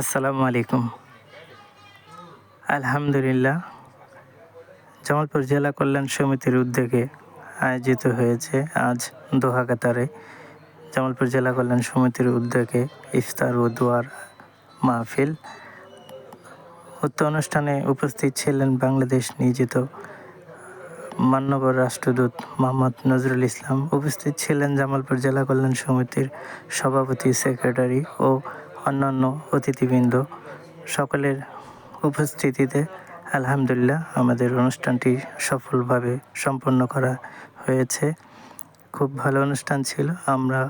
আসসালামু আলাইকুম। আলহামদুলিল্লাহ, জামালপুর জেলা কল্যাণ সমিতির উদ্যোগে আয়োজিত হয়েছে আজ দোহা কাতারে। জামালপুর জেলা কল্যাণ সমিতির উদ্যোগে ইফতার ও দোয়ার মাহফিল। উক্ত অনুষ্ঠানে উপস্থিত ছিলেন বাংলাদেশ নিয়োজিত মান্যবর রাষ্ট্রদূত মোহাম্মদ নজরুল ইসলাম। উপস্থিত ছিলেন জামালপুর জেলা কল্যাণ সমিতির সভাপতি, সেক্রেটারি ও অন্যান্য অতিথিবৃন্দ সকলের উপস্থিতিতে আলহামদুলিল্লাহ আমাদের অনুষ্ঠানটি সফলভাবে সম্পন্ন করা হয়েছে। খুব ভালো অনুষ্ঠান ছিল। আমরা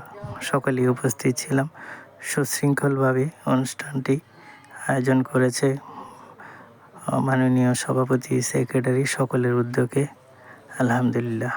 সকলেই উপস্থিত ছিলাম। সুশৃঙ্খলভাবে অনুষ্ঠানটি আয়োজন করেছে মাননীয় সভাপতি, সেক্রেটারি সকলের উদ্যোগে। আলহামদুলিল্লাহ।